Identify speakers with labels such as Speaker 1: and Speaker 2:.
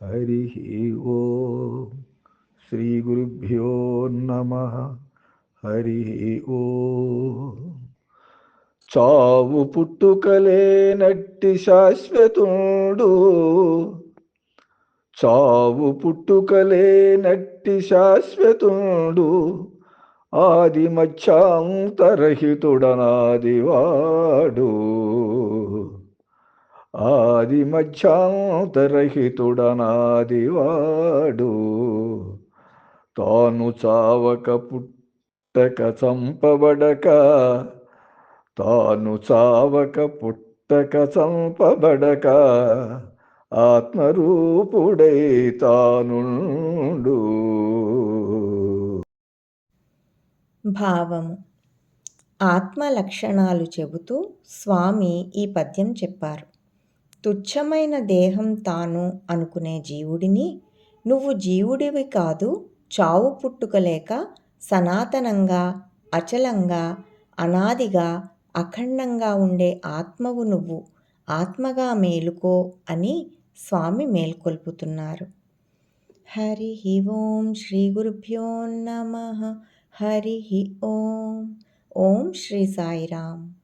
Speaker 1: హరి ఓ శ్రీ గురుభ్యో నమ హరి ఓ చావు పుట్టుకలే నట్టి శాశ్వతుడు చావు పుట్టుకలే నట్టి శాశ్వతుడు ఆది మధ్యాంతరహితుడనాదివాడు ఆది మధ్యాంతరహితుడనాదివాడు. తాను చావక పుట్టక చంపబడక తాను చావక పుట్టక చంపబడక ఆత్మరూపుడై తానుండు.
Speaker 2: భావము. ఆత్మ లక్షణాలు చెబుతూ స్వామి ఈ పద్యం చెప్పారు. తుచ్చమైన దేహం తాను అనుకునే జీవుడిని నువ్వు జీవుడివి కాదు చావు పుట్టుకలేక సనాతనంగా అచలంగా అనాదిగా అఖండంగా ఉండే ఆత్మవు నువ్వు. ఆత్మగా మేలుకో అని స్వామి మేల్కొల్పుతున్నారు. హరి ఓం శ్రీ గురుభ్యో నమ. హరి ఓం. ఓం శ్రీ సాయిరామ్.